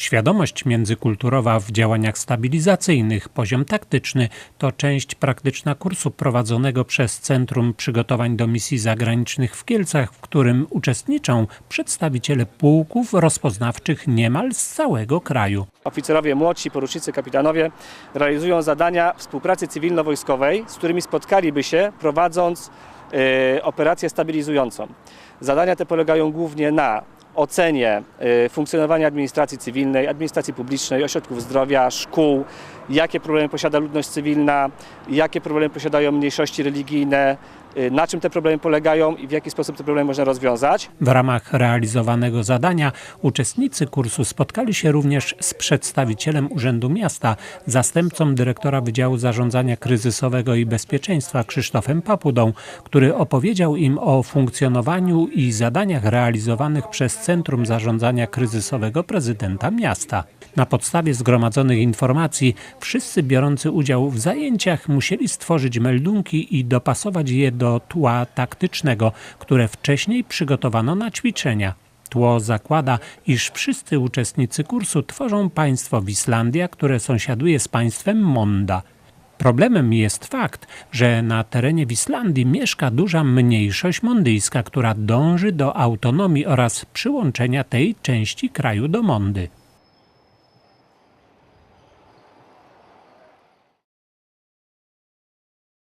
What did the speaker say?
Świadomość międzykulturowa w działaniach stabilizacyjnych, poziom taktyczny to część praktyczna kursu prowadzonego przez Centrum Przygotowań do Misji Zagranicznych w Kielcach, w którym uczestniczą przedstawiciele pułków rozpoznawczych niemal z całego kraju. Oficerowie młodsi, porucznicy, kapitanowie realizują zadania współpracy cywilno-wojskowej, z którymi spotkaliby się prowadząc e, operację stabilizującą. Zadania te polegają głównie na ocenie e, funkcjonowania administracji cywilnej, administracji publicznej, ośrodków zdrowia, szkół, jakie problemy posiada ludność cywilna, jakie problemy posiadają mniejszości religijne, na czym te problemy polegają i w jaki sposób te problemy można rozwiązać. W ramach realizowanego zadania uczestnicy kursu spotkali się również z przedstawicielem Urzędu Miasta, zastępcą dyrektora Wydziału Zarządzania Kryzysowego i Bezpieczeństwa Krzysztofem Papudą, który opowiedział im o funkcjonowaniu i zadaniach realizowanych przez Centrum Zarządzania Kryzysowego prezydenta miasta. Na podstawie zgromadzonych informacji wszyscy biorący udział w zajęciach musieli stworzyć meldunki i dopasować je do tła taktycznego, które wcześniej przygotowano na ćwiczenia. Tło zakłada, iż wszyscy uczestnicy kursu tworzą państwo Wislandia, które sąsiaduje z państwem Monda. Problemem jest fakt, że na terenie Wislandii mieszka duża mniejszość mondyjska, która dąży do autonomii oraz przyłączenia tej części kraju do Mondy.